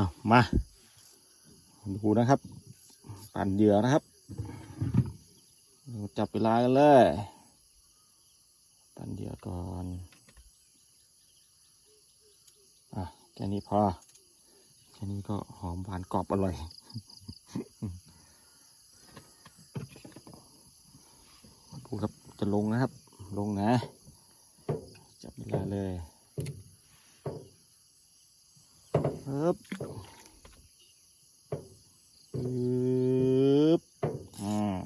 อ้าวมา ดูนะครับปั่นเหยื่อนะครับจับเวลากันเลย ปั่นเหยื่อก่อนอะแค่นี้พอแค่นี้ก็หอมหวานกรอบอร่อยดูครับจะลงนะครับ ลงนะ จับเวลาเลยปึ๊บ ปึ๊บอ่า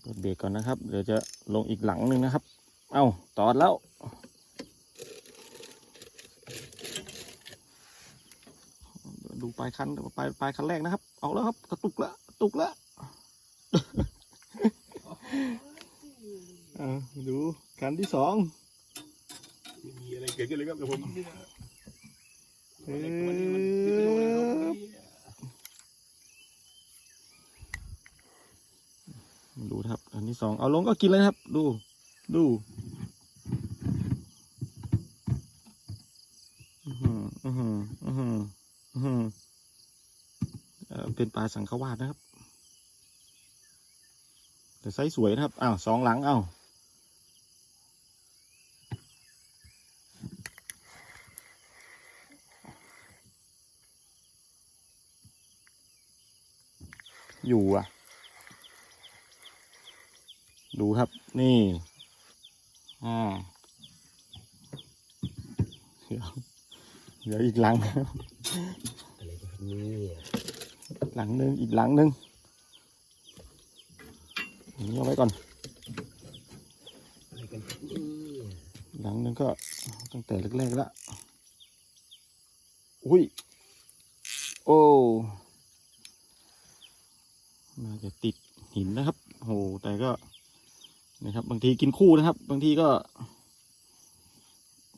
เปิดเบรกก่อนนะครับ เดี๋ยวจะลงอีกหลังหนึ่งนะครับ เอ้าตอดแล้ว ดูปลายคันปลายปลายคันแรกนะครับ เอาแล้วครับ กระตุกแล้วกระตุกแล้วอ่าดูคันที่สองไม่มีอะไรเกิดขึ้นเลยครับกับผมเอมั นติดไปโดนเลยครับอดูนะครับ อันที่สองเอาลงก็กินเลยนะครับ ดู ดูอื้อหืออื้อหืออื้อหืออื้อหือเอ่อเป็นปลาสังขวาดนะครับ แต่ไซส์สวยนะครับ อ้าวสองหลัง อ้าว อยู่อะ ดูครับนี่ อ่าเดี๋ยวเดี๋ยวอีกหลังครับนี่หลังหนึ่งอีกหลังหนึ่งอย่างนี้เอาไว้ก่อนหลังหนึ่งก็ตั้งแต่แรกๆแล้วอุ้ย โอ้ น่าจะติดหินนะครับโหแต่ก็นะครับ บางทีกินคู่นะครับ บางทีก็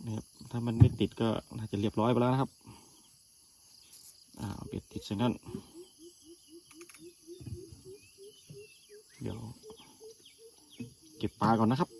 นะครับถ้ามันไม่ติดก็น่าจะเรียบร้อยไปแล้วนะครับอ่าเอาเบ็ดติดซะงั้นเดี๋ยวเก็บปลาก่อนนะครับ